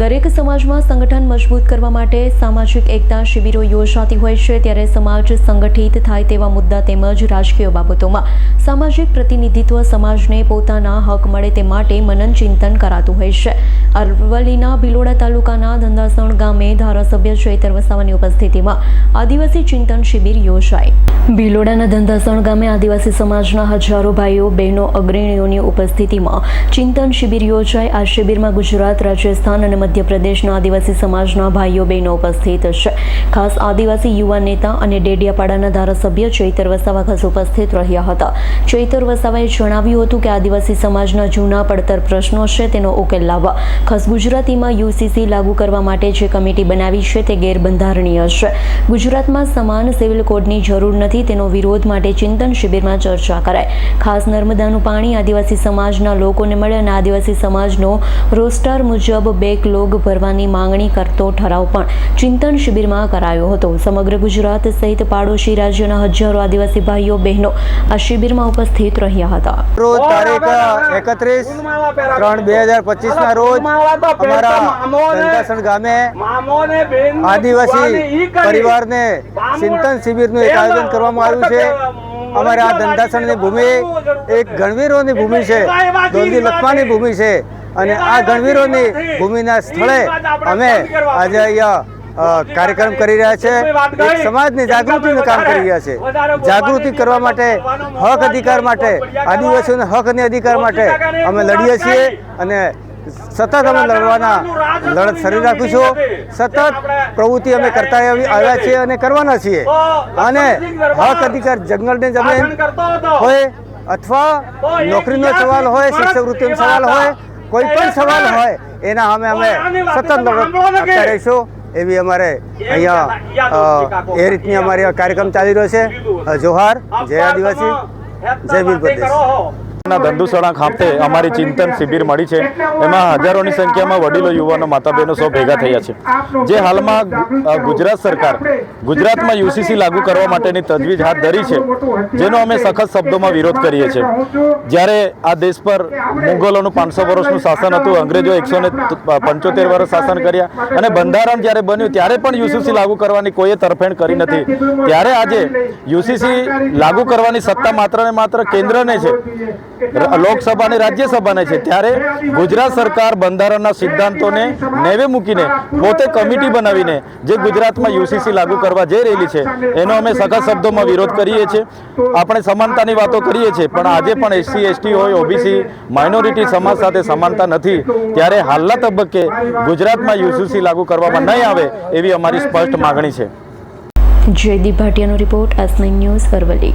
દરેક સમાજમાં સંગઠન મજબૂત કરવા માટે સામાજિક એકતા શિબિરો યોજાતી હોય છે ત્યારે સમાજ સંગઠિત થાય તેવા મુદ્દા તેમજ રાજકીય બાબતોમાં સામાજિક પ્રતિનિધિત્વ સમાજને પોતાના હક મળે તે માટે મનન ચિંતન કરાતું હોય છે. અરવલ્લીના ભિલોડા તાલુકાના ધંધાસણ ગામે ધારાસભ્ય ચૈતર વસાવાની ઉપસ્થિતિમાં આદિવાસી ચિંતન શિબિર યોજાઈ ભિલોડાના ધંધાસણ ગામે આદિવાસી સમાજના હજારો ભાઈઓ, બહેનો, અગ્રણીઓની ઉપસ્થિતિમાં ચિંતન શિબિર યોજાઈ આ શિબિરમાં ગુજરાત, રાજસ્થાન અને મધ્યપ્રદેશના આદિવાસી સમાજના ભાઈઓ બહેનો ઉપસ્થિત છે. ખાસ આદિવાસી યુવા નેતા અને ડેડિયાપાડાના ધારાસભ્ય ચૈતર વસાવા ખાસ ઉપસ્થિત રહ્યા હતા. ચૈતર વસાવાએ જણાવ્યું હતું કે આદિવાસી સમાજના જૂના પડતર પ્રશ્નો છે, તેનો ઉકેલ લાવવા. ખાસ ગુજરાતીમાં યુસીસી લાગુ કરવા માટે જે કમિટી બનાવી છે, તે ગેરબંધારણીય છે. ગુજરાતમાં સમાન સિવિલ કોડની જરૂર નથી, તેનો વિરોધ માટે ચિંતન શિબિરમાં ચર્ચા કરાય ખાસ નર્મદાનું પાણી આદિવાસી સમાજના લોકોને મળે અને આદિવાસી સમાજનો રોસ્ટર મુજબ બેક લોગ ભરવાની માંગણી કરતો ઠરાવ પણ ચિંતન શિબિરમાં કરાયો હતો. સમગ્ર ગુજરાત સહિત પાડોશી રાજ્યના હજારો આદિવાસી ભાઈઓ બહેનો આ શિબિરમાં ઉપસ્થિત રહ્યા હતા. રોજ તારીખ એકત્રીસ ત્રણ બે હજાર પચીસ ના રોજ અમારા ધંધાસણ ગામે આદિવાસી પરિવારને ચિંતન શિબિરનું એક આયોજન કરવામાં આવ્યું છે. અમારે આ ધંધાસણની ભૂમિ એક ગણવીરોની ભૂમિ છે. દોલદી લખવાની ભૂમિ છે. અને આ ગણવીરોની ભૂમિના સ્થળે અમે આજે અહીંયા કાર્યક્રમ કરી રહ્યા છે. સમાજની જાગૃતિનું કામ કરી રહ્યા છે. જાગૃતિ કરવા માટે હક અધિકાર માટે આદિવાસીઓના હક અને અધિકાર માટે અમે લડીએ છીએ અને સતત અમે લડવાના લડત શરૂ રાખીશું. સતત પ્રવૃત્તિ અમે કરતા આવ્યા છીએ અને કરવાના છીએ. અને હક અધિકાર જંગલની જમીન હોય અથવા નોકરીનો સવાલ હોય શિષ્યવૃત્તિનો સવાલ હોય કોઈ પણ સવાલ હોય એના અમે અમે સતત કરીશું એવી અમારે અહીંયા એ રીતની અમારે કાર્યક્રમ ચાલી રહ્યો છે. જોહાર જય આદિવાસી. જય વીર પ્રદેશ ના ધંધુસણા ખાતે અમારી ચિંતન શિબિર મળી છે. એમાં હજારોની સંખ્યામાં વડીલો, યુવાનો માતા બહેનો સૌ ભેગા થયા છે. જે હાલમાં ગુજરાત સરકાર ગુજરાતમાં યુસીસી લાગુ કરવા માટેની તજવીજ હાથ ધરી છે, જેનો અમે સખત શબ્દોમાં વિરોધ કરીએ છીએ. જ્યારે આ દેશ પર મુગલોનું પાંચસો વર્ષનું શાસન હતું, અંગ્રેજો એકસો ને પંચોતેર વર્ષ શાસન કર્યા અને બંધારણ જ્યારે બન્યું, ત્યારે પણ યુસીસી લાગુ કરવાની કોઈએ તરફેણ કરી નથી. ત્યારે આજે યુસીસી લાગુ કરવાની સત્તા માત્ર ને માત્ર કેન્દ્રને છે. લોકસભા અને રાજ્યસભાને છે. ત્યારે ગુજરાત સરકાર બંધારણના સિદ્ધાંતોને નેવે મૂકીને પોતે કમિટી બનાવીને જે ગુજરાતમાં યુસીસી લાગુ કરવા જઈ રહેલી છે એનો અમે સખત શબ્દોમાં વિરોધ કરીએ છીએ. આપણે સમાનતાની વાતો કરીએ છીએ પણ આજે પણ એસસી એસટી હોય ઓબીસી માઇનોરિટી સમાજ સાથે સમાનતા નથી ત્યારે હાલના તબક્કે ગુજરાતમાં યુસીસી લાગુ કરવામાં નહીં આવે એવી અમારી સ્પષ્ટ માગણી છે. જયદીપ ભાટિયાનો રિપોર્ટ એસ ન્યૂઝ અરવલ્લી.